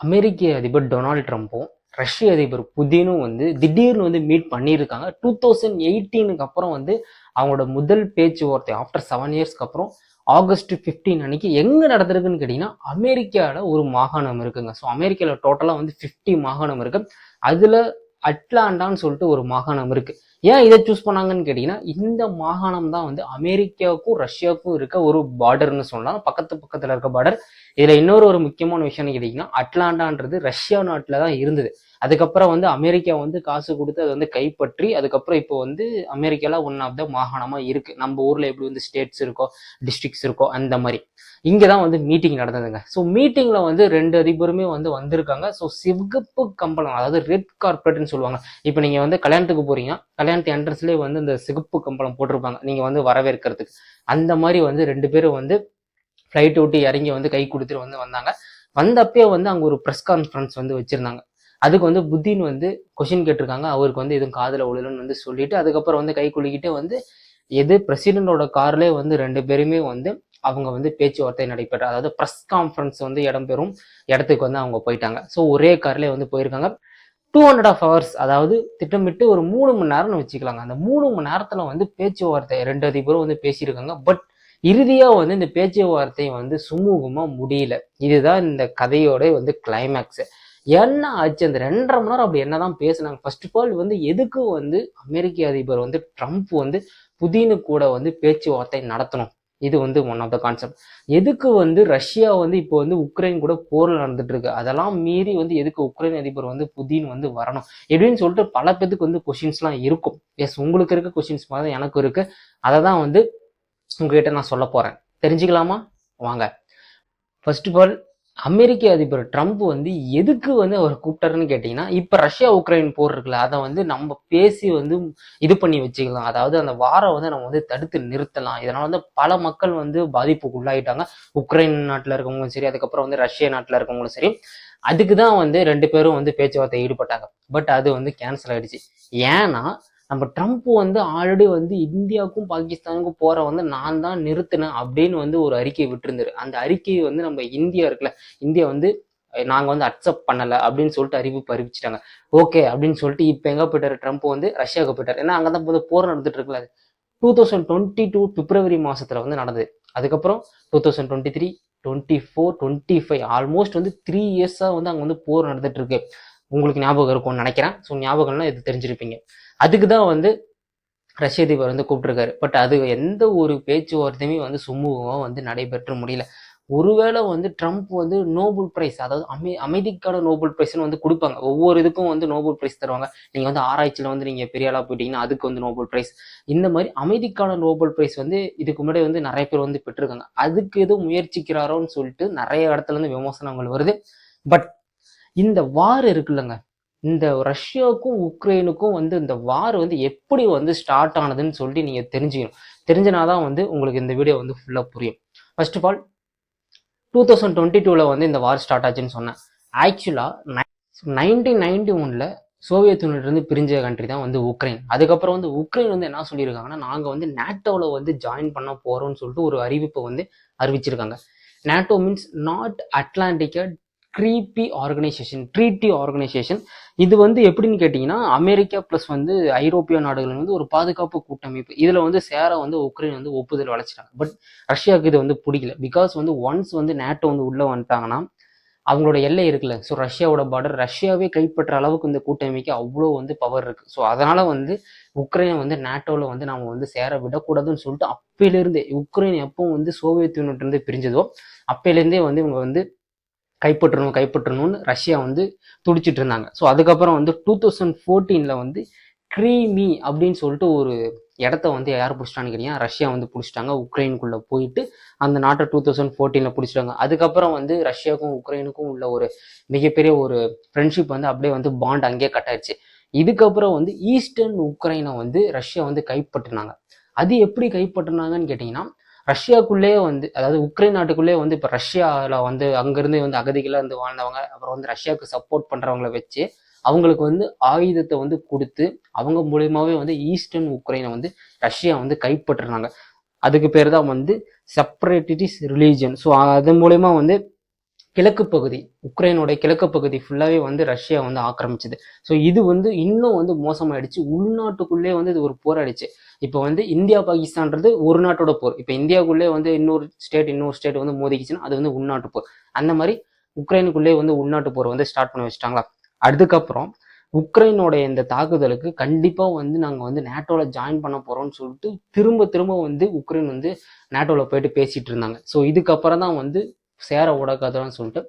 அமெரிக்க அதிபர் டொனால்ட் ட்ரம்ப்பும் ரஷ்ய அதிபர் புதினும் வந்து திடீர்னு வந்து மீட் பண்ணியிருக்காங்க. டூ தௌசண்ட் எயிட்டீனுக்கு அப்புறம் வந்து அவங்களோட முதல் பேச்சுவார்த்தை ஆஃப்டர் செவன் இயர்ஸ்க்கு அப்புறம் ஆகஸ்ட் 15 அன்னைக்கு எங்கே நடந்திருக்குன்னு கேட்டிங்கன்னா அமெரிக்காவில் ஒரு மாகாணம் இருக்குங்க. ஸோ அமெரிக்காவில் டோட்டலாக வந்து 50 மாகாணம் இருக்குது அதில் அட்லாண்டான்னு சொல்லிட்டு ஒரு மாகாணம் இருக்கு. ஏன் இதை சூஸ் பண்ணாங்கன்னு கேட்டீங்கன்னா இந்த மாகாணம் தான் வந்து அமெரிக்காவுக்கும் ரஷ்யாவுக்கும் இருக்க ஒரு பார்டர்னு சொல்லலாம். பக்கத்து பக்கத்துல இருக்க பார்டர் இதுல இன்னொரு ஒரு முக்கியமான விஷயம்னு கேட்டீங்கன்னா அட்லாண்டான்றது ரஷ்யா நாட்டுல தான் இருந்தது. அதுக்கப்புறம் வந்து அமெரிக்கா வந்து காசு கொடுத்து அதை வந்து கைப்பற்றி அதுக்கப்புறம் இப்போ வந்து அமெரிக்கால ஒன் ஆஃப் த மாகாணமாக இருக்கு. நம்ம ஊர்ல எப்படி வந்து ஸ்டேட்ஸ் இருக்கோ டிஸ்ட்ரிக்ட்ஸ் இருக்கோ அந்த மாதிரி. இங்கே தான் வந்து மீட்டிங் நடந்ததுங்க. ஸோ மீட்டிங்கில் வந்து ரெண்டு அதிபருமே வந்து வந்திருக்காங்க. ஸோ சிவப்பு கம்பளம் அதாவது ரெட் கார்பரேட்னு சொல்லுவாங்க. இப்போ நீங்கள் வந்து கல்யாணத்துக்கு போறீங்க. கல்யாணத்து என்ட்ரன்ஸ்லேயே வந்து இந்த சிகப்பு கம்பளம் போட்டிருப்பாங்க. நீங்கள் வந்து வரவேற்கிறதுக்கு. அந்த மாதிரி வந்து ரெண்டு பேரும் வந்து ஃப்ளைட் விட்டு இறங்கி வந்து கை கொடுத்துட்டு வந்து வந்தாங்க. வந்தப்பே வந்து அங்கே ஒரு ப்ரெஸ் கான்ஃபரன்ஸ் வந்து வச்சுருந்தாங்க. அதுக்கு வந்து புத்தின் வந்து கொஷின் கேட்டிருக்காங்க. அவருக்கு வந்து எதுவும் காதில் உழலன்னு வந்து சொல்லிட்டு அதுக்கப்புறம் வந்து கை குலுக்கிட்டு வந்து எது பிரசிடென்டோட கார்லேயே வந்து ரெண்டு பேருமே வந்து அவங்க வந்து பேச்சுவார்த்தை நடைபெற்ற அதாவது ப்ரெஸ் கான்ஃபரன்ஸ் வந்து இடம்பெறும் இடத்துக்கு வந்து அவங்க போயிட்டாங்க. ஸோ ஒரே கார்லேயே வந்து போயிருக்காங்க. டூ ஹண்ட்ரட் ஆஃப் ஹவர்ஸ் அதாவது திட்டமிட்டு ஒரு மூணு மணி நேரம்னு வச்சுக்கலாங்க. அந்த மூணு மணி நேரத்தில் வந்து பேச்சுவார்த்தை ரெண்டு அதிபரும் வந்து பேசியிருக்காங்க. பட் இறுதியாக வந்து இந்த பேச்சுவார்த்தை வந்து சுமூகமாக முடியல. இதுதான் இந்த கதையோட வந்து கிளைமேக்ஸு என்ன ஆச்சு? அந்த ரெண்டரை மணி நேரம் அப்படி என்னதான் பேசினாங்க. ஃபர்ஸ்ட் ஆஃப் ஆல் வந்து எதுக்கு வந்து அமெரிக்க அதிபர் வந்து ட்ரம்ப் வந்து புதினு கூட வந்து பேச்சுவார்த்தை நடத்தணும்? இது வந்து ஒன் ஆஃப் த கான்செப்ட் எதுக்கு வந்து ரஷ்யா வந்து இப்போ வந்து உக்ரைன் கூட போர்ல நடந்துட்டு இருக்கு அதெல்லாம் மீறி வந்து எதுக்கு உக்ரைன் அதிபர் வந்து புதின் வந்து வரணும்? எப்படின்னு சொல்லிட்டு பல பேத்துக்கு வந்து கொஷின்ஸ்லாம் இருக்கும். எஸ் உங்களுக்கு இருக்க கொஷின்ஸ் மாதிரி தான் எனக்கு இருக்கு. அதை தான் வந்து உங்ககிட்ட நான் சொல்ல போறேன். தெரிஞ்சுக்கலாமா? வாங்க. ஃபர்ஸ்ட் ஆஃப் ஆல் அமெரிக்க அதிபர் ட்ரம்ப் வந்து எதுக்கு வந்து அவர் கூப்பிட்டாருன்னு கேட்டிங்கன்னா இப்போ ரஷ்யா உக்ரைன் போர் இருக்குல்ல அதை வந்து நம்ம பேசி வந்து இது பண்ணி வச்சுக்கலாம். அதாவது அந்த வாரம் வந்து நம்ம வந்து தடுத்து நிறுத்தலாம். இதனால் வந்து பல மக்கள் வந்து பாதிப்புக்கு உள்ளாயிட்டாங்க. உக்ரைன் நாட்டில் இருக்கவங்களும் சரி அதுக்கப்புறம் வந்து ரஷ்ய நாட்டில் இருக்கவங்களும் சரி அதுக்கு தான் வந்து ரெண்டு பேரும் வந்து பேச்சுவார்த்தை ஈடுபட்டாங்க. பட் அது வந்து கேன்சல் ஆயிடுச்சு. ஏன்னா நம்ம ட்ரம்ப் வந்து ஆல்ரெடி வந்து இந்தியாவுக்கும் பாகிஸ்தானுக்கும் போற வந்து நான் தான் நிறுத்தினேன் அப்படின்னு வந்து ஒரு அறிக்கை விட்டுருந்தாரு. அந்த அறிக்கையை வந்து நம்ம இந்தியா இருக்குல்ல இந்தியா வந்து நாங்கள் வந்து அக்செப்ட் பண்ணலை அப்படின்னு சொல்லிட்டு அறிவிப்பு அறிவிச்சிட்டாங்க ஓகே அப்படின்னு சொல்லிட்டு இப்போ எங்கே போயிட்டாரு ட்ரம்ப் வந்து? ரஷ்யாவுக்கு போயிட்டார். ஏன்னா அங்கதான் போது போர் நடந்துட்டு இருக்குல்ல டூ தௌசண்ட் டுவெண்ட்டி டூ பிப்ரவரி மாதத்தில் வந்து நடந்தது. அதுக்கப்புறம் two thousand twenty three twenty four twenty five almost வந்து த்ரீ இயர்ஸாக வந்து அங்கே வந்து போர் நடந்துட்டு இருக்கு. உங்களுக்கு ஞாபகம் இருக்கும்னு நினைக்கிறேன். ஸோ ஞாபகம்னா இது தெரிஞ்சிருப்பீங்க. அதுக்கு தான் வந்து ரஷ்ய அதிபர் வந்து கூப்பிட்டுருக்காரு. பட் அது எந்த ஒரு பேச்சுவார்த்தையுமே வந்து சுமூகமாக வந்து நடைபெற்ற முடியல. ஒருவேளை வந்து ட்ரம்ப் வந்து நோபல் பிரைஸ் அதாவது அமை அமைதிக்கான நோபல் பிரைஸ்னு வந்து கொடுப்பாங்க. ஒவ்வொரு இதுக்கும் வந்து நோபல் பிரைஸ் தருவாங்க. நீங்கள் வந்து ஆராய்ச்சியில் வந்து நீங்கள் பெரிய ஆளாக போயிட்டீங்கன்னா அதுக்கு வந்து நோபல் பிரைஸ் இந்த மாதிரி அமைதிக்கான நோபல் பிரைஸ் வந்து இதுக்கு முன்னாடி வந்து நிறைய பேர் வந்து பெற்றிருக்காங்க. அதுக்கு எதுவும் முயற்சிக்கிறாரோன்னு சொல்லிட்டு நிறைய இடத்துல இருந்து விமர்சனங்கள் வருது. பட் இந்த வார் இருக்குல்லங்க. இந்த ரஷ்யாவுக்கும் உக்ரைனுக்கும் வந்து இந்த வார் வந்து எப்படி வந்து ஸ்டார்ட் ஆனதுன்னு சொல்லி நீங்க தெரிஞ்சுக்கணும். தெரிஞ்சனாதான் வந்து உங்களுக்கு இந்த வீடியோ வந்து ஃபுல்லா புரியும். First of all two thousand twenty டூவில் வந்து இந்த வார் ஸ்டார்ட் ஆச்சுன்னு சொன்னேன். ஆக்சுவலாக நைன்டீன் நைன்டி ஒனில் சோவியத் யூனியன்லேருந்து பிரிஞ்ச கண்ட்ரி தான் வந்து உக்ரைன். அதுக்கப்புறம் வந்து உக்ரைன் வந்து என்ன சொல்லியிருக்காங்கன்னா நாங்கள் வந்து நேட்டோவில் வந்து ஜாயின் பண்ண போகிறோம்னு சொல்லிட்டு ஒரு அறிவிப்பை வந்து அறிவிச்சிருக்காங்க. நேட்டோ மீன்ஸ் நாட் அட்லாண்டிக்கா ட்ரீபி ஆர்கனைசேஷன் ட்ரீட்டி ஆர்கனைசேஷன் இது வந்து எப்படின்னு கேட்டிங்கன்னா அமெரிக்கா ப்ளஸ் வந்து ஐரோப்பிய நாடுகள் வந்து ஒரு பாதுகாப்பு கூட்டமைப்பு. இதில் வந்து சேர வந்து உக்ரைன் வந்து ஒப்புதல் வளைச்சிட்டாங்க பட் ரஷ்யாவுக்கு இது வந்து பிடிக்கல. பிகாஸ் வந்து ஒன்ஸ் வந்து நேட்டோ வந்து உள்ளே வந்துட்டாங்கன்னா அவங்களோட எல்லை இருக்குல்ல. ஸோ ரஷ்யாவோட பார்டர் ரஷ்யாவே கைப்பற்ற அளவுக்கு இந்த கூட்டமைக்கு அவ்வளோ வந்து பவர் இருக்குது ஸோ அதனால் வந்து உக்ரைனை வந்து நேட்டோவில் வந்து நம்ம வந்து சேர விடக்கூடாதுன்னு சொல்லிட்டு அப்பையிலேருந்தே உக்ரைன் எப்போ வந்து சோவியத் யூனிட் பிரிஞ்சதோ அப்பையிலேருந்தே வந்து இவங்க வந்து கைப்பற்றணும் கைப்பற்றணும்னு ரஷ்யா வந்து துடிச்சிட்டு இருந்தாங்க. ஸோ அதுக்கப்புறம் வந்து டூ தௌசண்ட் ஃபோர்டீனில் வந்து க்ரீமி அப்படின்னு சொல்லிட்டு ஒரு இடத்த வந்து யார் பிடிச்சிட்டான்னு கேட்டீங்கன்னா ரஷ்யா வந்து பிடிச்சிட்டாங்க. உக்ரைனுக்குள்ளே போயிட்டு அந்த நாட்டை டூ தௌசண்ட் ஃபோர்டீனில் பிடிச்சிட்டாங்க. அதுக்கப்புறம் வந்து ரஷ்யாவுக்கும் உக்ரைனுக்கும் உள்ள ஒரு மிகப்பெரிய ஒரு ஃப்ரெண்ட்ஷிப் வந்து அப்படியே வந்து பாண்ட் அங்கேயே கட் ஆயிடுச்சு. இதுக்கப்புறம் வந்து ஈஸ்டர்ன் உக்ரைனை வந்து ரஷ்யா வந்து கைப்பற்றினாங்க. அது எப்படி கைப்பற்றினாங்கன்னு கேட்டிங்கன்னா ரஷ்யாக்குள்ளேயே வந்து அதாவது உக்ரைன் நாட்டுக்குள்ளேயே வந்து இப்போ ரஷ்யாவில் வந்து அங்கேருந்து வந்து அகதிகளாக வந்து வாழ்ந்தவங்க அப்புறம் வந்து ரஷ்யாவுக்கு சப்போர்ட் பண்ணுறவங்கள வச்சு அவங்களுக்கு வந்து ஆயுதத்தை வந்து கொடுத்து அவங்க மூலயமாவே வந்து ஈஸ்டர்ன் உக்ரைனை வந்து ரஷ்யா வந்து கைப்பற்றுறாங்க அதுக்கு பேர் தான் வந்து செப்பரேட்டிஸ் ரிலீஜன் ஸோ அதன் மூலயமா வந்து கிழக்கு பகுதி உக்ரைனோட கிழக்கு பகுதி ஃபுல்லாகவே வந்து ரஷ்யா வந்து ஆக்கிரமிச்சது. ஸோ இது வந்து இன்னும் வந்து மோசமாயிடுச்சு. உள்நாட்டுக்குள்ளே வந்து இது ஒரு போராடிச்சு. இப்போ வந்து இந்தியா பாகிஸ்தான்றது ஒரு நாட்டோட போர். இப்போ இந்தியாவுக்குள்ளே வந்து இன்னொரு ஸ்டேட் இன்னொரு ஸ்டேட் வந்து மோதிக்கிச்சுன்னா அது வந்து உள்நாட்டு போர். அந்த மாதிரி உக்ரைனுக்குள்ளே வந்து உள்நாட்டு போர் வந்து ஸ்டார்ட் பண்ண வச்சுட்டாங்களா? அதுக்கப்புறம் உக்ரைனோட இந்த தாக்குதலுக்கு கண்டிப்பாக வந்து நாங்கள் வந்து நேட்டோவில் ஜாயின் பண்ண போகிறோம்னு சொல்லிட்டு திரும்ப திரும்ப வந்து உக்ரைன் வந்து நேட்டோவில் போயிட்டு பேசிகிட்டு இருந்தாங்க. ஸோ இதுக்கப்புறம் தான் வந்து சேர உடக்காதன்னு சொல்லிட்டு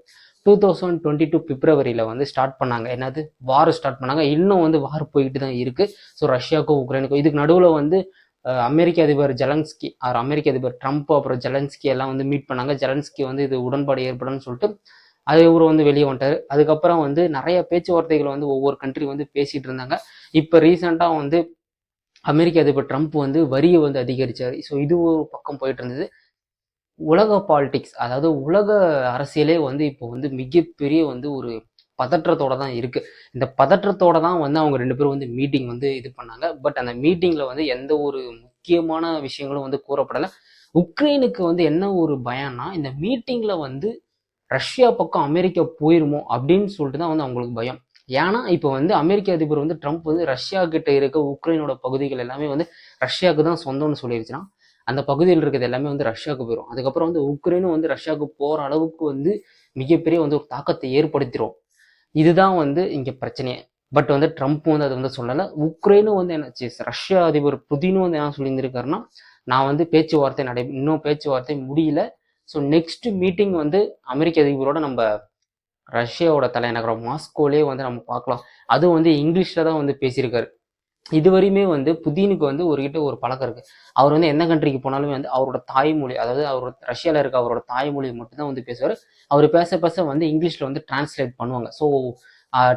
டூ தௌசண்ட் டுவெண்ட்டி டூ பிப்ரவரியில் வந்து ஸ்டார்ட் பண்ணாங்க. என்னது? வார் ஸ்டார்ட் பண்ணாங்க. இன்னும் வந்து வார் போயிட்டு தான் இருக்குது ஸோ ரஷ்யாவுக்கும் உக்ரைனுக்கும் இதுக்கு நடுவில் வந்து அமெரிக்க அதிபர் ஜெலன்ஸ்கி ஆர் அமெரிக்க அதிபர் ட்ரம்ப் அப்புறம் ஜெலன்ஸ்கி எல்லாம் வந்து மீட் பண்ணாங்க. ஜெலன்ஸ்கி வந்து இது உடன்பாடு ஏற்படும்னு சொல்லிட்டு அது இவர் வந்து வெளியே வந்துட்டார். அதுக்கப்புறம் வந்து நிறைய பேச்சுவார்த்தைகள் வந்து ஒவ்வொரு கண்ட்ரி வந்து பேசிகிட்டு இருந்தாங்க. இப்போ ரீசெண்டாக வந்து அமெரிக்க அதிபர் ட்ரம்ப் வந்து வரியை வந்து அதிகரித்தார் ஸோ இது ஒரு பக்கம் போயிட்டு இருந்தது. உலக பாலிடிக்ஸ் அதாவது உலக அரசியலே வந்து இப்போ வந்து மிகப்பெரிய வந்து ஒரு பதற்றத்தோட தான் இருக்கு. இந்த பதற்றத்தோட தான் வந்து அவங்க ரெண்டு பேரும் வந்து மீட்டிங் வந்து இது பண்ணாங்க. பட் அந்த மீட்டிங்ல வந்து எந்த ஒரு முக்கியமான விஷயங்களும் வந்து கூறப்படலை. உக்ரைனுக்கு வந்து என்ன ஒரு பயம்னா இந்த மீட்டிங்கில் வந்து ரஷ்யா பக்கம் அமெரிக்கா போயிருமோ அப்படின்னு சொல்லிட்டு தான் வந்து அவங்களுக்கு பயம். ஏன்னா இப்போ வந்து அமெரிக்க அதிபர் வந்து ட்ரம்ப் வந்து ரஷ்யா கிட்ட இருக்க உக்ரைனோட பகுதிகள் எல்லாமே வந்து ரஷ்யாவுக்கு தான் சொந்தம்னு சொல்லிருச்சுன்னா அந்த பகுதியில் இருக்கிறது எல்லாமே வந்து ரஷ்யாவுக்கு போயிடும் அதுக்கப்புறம் வந்து உக்ரைனும் வந்து ரஷ்யாவுக்கு போகிற அளவுக்கு வந்து மிகப்பெரிய வந்து ஒரு தாக்கத்தை ஏற்படுத்திடும் இதுதான் வந்து இங்கே பிரச்சனையே. பட் வந்து ட்ரம்ப் வந்து அது வந்து சொல்லலை. உக்ரைனும் வந்து என்ன ரஷ்யா அதிபர் புதினும் வந்து என்ன சொல்லியிருந்திருக்காருன்னா நான் வந்து பேச்சுவார்த்தை நடை இன்னும் பேச்சுவார்த்தை முடியல. ஸோ நெக்ஸ்ட் மீட்டிங் வந்து அமெரிக்க அதிபரோட நம்ம ரஷ்யாவோட தலைநகரம் மாஸ்கோலே வந்து நம்ம பார்க்கலாம். அதுவும் வந்து இங்கிலீஷில் தான் வந்து பேசியிருக்காரு. இதுவரையுமே வந்து புதினுக்கு வந்து ஒரு கிட்ட ஒரு பழக்கம் இருக்கு. அவர் வந்து எந்த கண்ட்ரிக்கு போனாலுமே வந்து அவரோட தாய்மொழி அதாவது அவர் ரஷ்யால இருக்க அவரோட தாய்மொழியை மட்டும்தான் வந்து பேசுவார். அவர் பேச பேச வந்து இங்கிலீஷ்ல வந்து டிரான்ஸ்லேட் பண்ணுவாங்க. ஸோ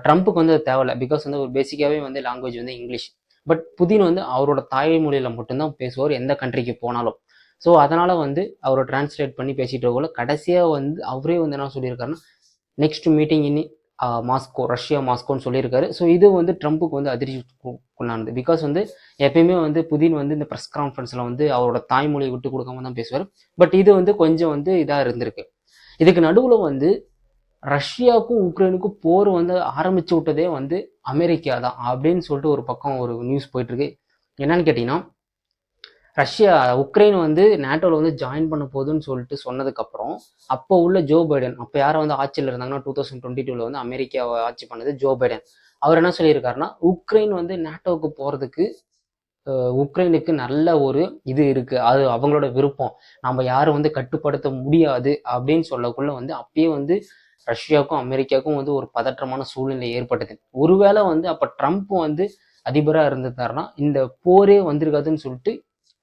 ட்ரம்ப்புக்கு வந்து அது தேவையில்ல. பிகாஸ் வந்து ஒரு பேசிக்காவே வந்து லாங்குவேஜ் வந்து இங்கிலீஷ். பட் புதின் வந்து அவரோட தாய்மொழியில மட்டும்தான் பேசுவார் எந்த கண்ட்ரிக்கு போனாலும். ஸோ அதனால வந்து அவரை டிரான்ஸ்லேட் பண்ணி பேசிட்டு இருக்கோல கடைசியாக வந்து அவரே வந்து என்ன சொல்லியிருக்காருன்னா நெக்ஸ்ட் மீட்டிங் இனி மாஸ்கோ ரஷ்யா மாஸ்கோன்னு சொல்லியிருக்காரு. ஸோ இது வந்து ட்ரம்ப்புக்கு வந்து அதிர்ச்சி கு- பிகாஸ் வந்து எப்பயுமே வந்து புதின் வந்து இந்த ப்ரெஸ் கான்ஃபரன்ஸில் வந்து அவரோட தாய்மொழியை விட்டு கொடுக்காம தான் பேசுவார். பட் இது வந்து கொஞ்சம் வந்து இதாக இருந்திருக்கு. இதுக்கு நடுவில் வந்து ரஷ்யாவுக்கும் உக்ரைனுக்கும் போர் வந்து ஆரம்பிச்சு விட்டதே வந்து அமெரிக்கா தான் அப்படின்னு சொல்லிட்டு ஒரு பக்கம் ஒரு நியூஸ் போயிட்டுருக்கு என்னன்னு கேட்டிங்கன்னா ரஷ்யா உக்ரைன் வந்து நேட்டோவில் வந்து ஜாயின் பண்ண போகுதுன்னு சொல்லிட்டு சொன்னதுக்கப்புறம் அப்போ உள்ள ஜோ பைடன் அப்போ யாரை வந்து ஆட்சியில் இருந்தாங்கன்னா டூ தௌசண்ட் டுவெண்ட்டி டூவில் வந்து அமெரிக்காவை ஆட்சி பண்ணது ஜோ பைடன். அவர் என்ன சொல்லியிருக்காருன்னா உக்ரைன் வந்து நேட்டோவுக்கு போகிறதுக்கு உக்ரைனுக்கு நல்ல ஒரு இது இருக்கு. அது அவங்களோட விருப்பம். நம்ம யாரும் வந்து கட்டுப்படுத்த முடியாது அப்படின்னு சொல்லக்குள்ள வந்து அப்பயே வந்து ரஷ்யாவுக்கும் அமெரிக்காவுக்கும் வந்து ஒரு பதற்றமான சூழ்நிலை ஏற்பட்டது. ஒருவேளை வந்து அப்போ ட்ரம்ப் வந்து அதிபராக இருந்திருந்தாருன்னா இந்த போரே வந்திருக்காதுன்னு சொல்லிட்டு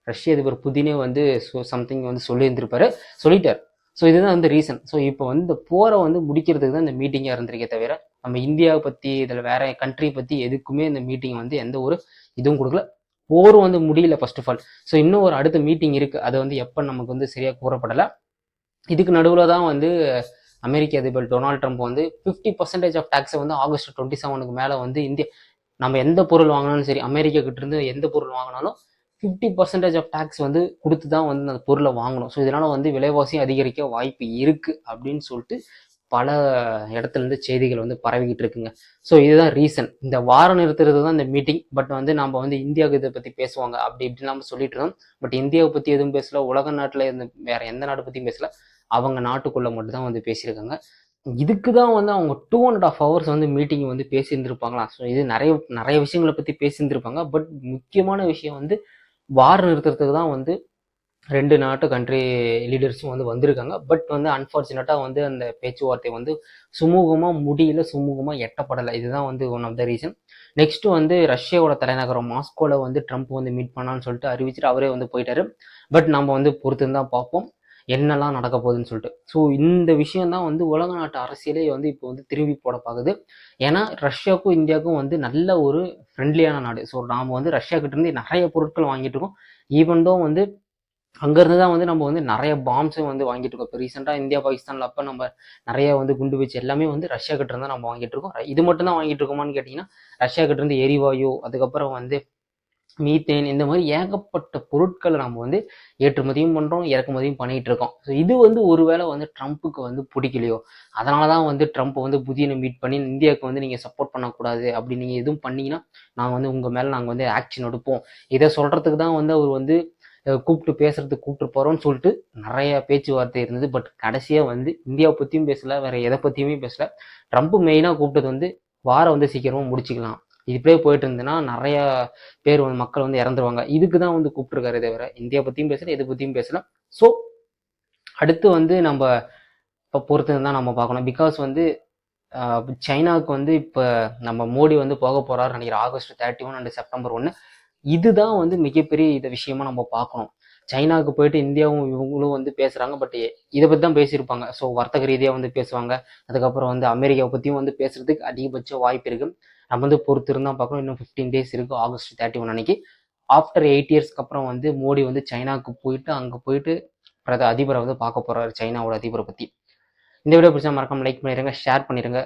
ரஷ்ய அதிபர் புதினே வந்து சம்திங் வந்து சொல்லியிருந்திருப்பாரு. சொல்லிட்டார். ஸோ இதுதான் வந்து ரீசன் ஸோ இப்போ வந்து இந்த போரை வந்து முடிக்கிறதுக்கு தான் இந்த மீட்டிங்காக இருந்திருக்கே தவிர நம்ம இந்தியாவை பற்றி இதில் வேற கண்ட்ரி பற்றி எதுக்குமே இந்த மீட்டிங் வந்து எந்த ஒரு இதுவும் கொடுக்கல. போர் வந்து முடியல ஃபர்ஸ்ட் ஆஃப் ஆல் ஸோ இன்னும் ஒரு அடுத்த மீட்டிங் இருக்குது அது வந்து எப்போ நமக்கு வந்து சரியாக கூறப்படலை. இதுக்கு நடுவில் தான் வந்து அமெரிக்க அதிபர் டொனால்ட் ட்ரம்ப் வந்து ஃபிஃப்டி பர்சன்டேஜ் ஆஃப் டேக்ஸை வந்து ஆகஸ்ட் டுவெண்ட்டி செவனுக்கு மேலே வந்து இந்தியா நம்ம எந்த பொருள் வாங்கினாலும் சரி அமெரிக்கா கிட்ட இருந்து எந்த பொருள் வாங்கினாலும் ஃபிஃப்டி பர்சன்டேஜ் ஆஃப் டேக்ஸ் வந்து கொடுத்து தான் வந்து அந்த பொருளை வாங்கணும். ஸோ இதனால் வந்து விலைவாசி அதிகரிக்க வாய்ப்பு இருக்குது அப்படின்னு சொல்லிட்டு பல இடத்துலேருந்து செய்திகள் வந்து பரவிக்கிட்டு இருக்குங்க. ஸோ இதுதான் ரீசன் இந்த வாரம் நிறுத்துறது தான் இந்த மீட்டிங் பட் வந்து நம்ம வந்து இந்தியாவுக்கு இதை பற்றி பேசுவாங்க. அப்படி இப்படின்னு நம்ம சொல்லிட்டு இருந்தோம். பட் இந்தியாவை பற்றி எதுவும் பேசல. உலக நாட்டில் இருந்து வேற எந்த நாட்டை பற்றியும் பேசல. அவங்க நாட்டுக்குள்ளே மட்டும் தான் வந்து பேசியிருக்காங்க. இதுக்கு தான் வந்து அவங்க டூ அண்ட் ஆஃப் ஹவர்ஸ் வந்து மீட்டிங் வந்து பேசியிருந்திருப்பாங்களா ஸோ இது நிறைய நிறைய விஷயங்களை பற்றி பேசியிருந்திருப்பாங்க. பட் முக்கியமான விஷயம் வந்து வார் நிறுத்துறதுக்கு தான் வந்து ரெண்டு நாட்டு கண்ட்ரி லீடர்ஸும் வந்து வந்திருக்காங்க. பட் வந்து அன்ஃபார்ச்சுனேட்டாக வந்து அந்த பேச்சுவார்த்தை வந்து சுமூகமாக முடியல சுமூகமாக எட்டப்படலை. இதுதான் வந்து one of the reason next வந்து ரஷ்யாவோட தலைநகரம் மாஸ்கோவில் வந்து ட்ரம்ப் வந்து மீட் பண்ணான்னு சொல்லிட்டு அறிவிச்சிட்டு அவரே வந்து போயிட்டாரு. பட் நம்ம வந்து பொறுத்து தான் பார்ப்போம். என்னெல்லாம் நடக்க போகுதுன்னு சொல்லிட்டு. ஸோ இந்த விஷயந்தான் வந்து உலக நாட்டு அரசியலே வந்து இப்போ வந்து திரும்பி போட பார்க்குது ஏன்னா ரஷ்யாவுக்கும் இந்தியாவுக்கும் வந்து நல்ல ஒரு ஃப்ரெண்ட்லியான நாடு. ஸோ நாம் வந்து ரஷ்யா கிட்டேருந்து நிறைய பொருட்கள் வாங்கிட்டு இருக்கோம். ஈவன் தோ வந்து அங்கேருந்து தான் வந்து நம்ம வந்து நிறைய பாம்ஸும் வந்து வாங்கிட்டு இருக்கோம். இப்போ ரீசெண்டாக இந்தியா பாகிஸ்தானில் அப்போ நம்ம நிறைய வந்து குண்டு வச்சு எல்லாமே வந்து ரஷ்யா கிட்டேருந்து தான் நம்ம வாங்கிட்டு இருக்கோம். இது மட்டும் தான் வாங்கிட்டு இருக்கோமான்னு கேட்டிங்கன்னா ரஷ்யா கிட்ட இருந்து எரிவாயு அதுக்கப்புறம் வந்து மீத்தேன் இந்த மாதிரி ஏகப்பட்ட பொருட்களை நம்ம வந்து ஏற்றுமதியும் பண்ணுறோம் இறக்குமதியும் பண்ணிகிட்டு இருக்கோம். ஸோ இது வந்து ஒருவேளை வந்து ட்ரம்ப்புக்கு வந்து பிடிக்கலையோ? அதனால தான் வந்து ட்ரம்ப் வந்து புதியனை மீட் பண்ணி இந்தியாவுக்கு வந்து நீங்கள் சப்போர்ட் பண்ணக்கூடாது அப்படி நீங்கள் எதுவும் பண்ணீங்கன்னா நாங்கள் வந்து உங்கள் மேலே நாங்கள் வந்து ஆக்ஷன் எடுப்போம். இதை சொல்கிறதுக்கு தான் வந்து அவர் வந்து கூப்பிட்டு பேசுறதுக்கு கூப்பிட்டு போகிறோம்னு சொல்லிட்டு நிறைய பேச்சுவார்த்தை இருந்தது. பட் கடைசியாக வந்து இந்தியாவை பற்றியும் பேசலை வேற எதை பற்றியுமே பேசலை. ட்ரம்ப் மெயினாக கூப்பிட்டது வந்து வாரம் வந்து சீக்கிரமாக முடிச்சுக்கலாம். இப்படியே போயிட்டு இருந்ததுன்னா நிறைய பேர் வந்து மக்கள் வந்து இறந்துருவாங்க. இதுக்கு தான் வந்து கூப்பிட்டுருக்காரு தவிர இந்தியா பற்றியும் பேசல எது பற்றியும் பேசல. ஸோ அடுத்து வந்து நம்ம இப்போ பொறுத்து தான் நம்ம பார்க்கணும். பிகாஸ் வந்து சைனாவுக்கு வந்து இப்போ நம்ம மோடி வந்து போக போகிறாரு நினைக்கிறேன். August thirty one and September ஒன்று இதுதான் வந்து மிகப்பெரிய இதை விஷயமா நம்ம பார்க்கணும். சைனாவுக்கு போயிட்டு இந்தியாவும் இவங்களும் வந்து பேசுறாங்க பட் இதை பற்றி தான் பேசியிருப்பாங்க. ஸோ வர்த்தக ரீதியாக வந்து பேசுவாங்க. அதுக்கப்புறம் வந்து அமெரிக்காவை பற்றியும் வந்து பேசுறதுக்கு அதிகபட்ச வாய்ப்பு இருக்குது நம்ம வந்து பொறுத்து இருந்தால் பார்க்கணும். இன்னும் ஃபிஃப்டீன் டேஸ் இருக்கு ஆகஸ்ட் தேர்ட்டி ஒன் அன்னைக்கு ஆஃப்டர் எயிட் இயர்ஸ்க்கு அப்புறம் வந்து மோடி வந்து சைனாவுக்கு போயிட்டு அங்கே போயிட்டு பிரத அதிபரை வந்து பார்க்க போறாரு சைனாவோட அதிபரை பற்றி இந்த வீடியோ பிடிச்சா மறக்காம லைக் பண்ணிடுங்க ஷேர் பண்ணிடுங்க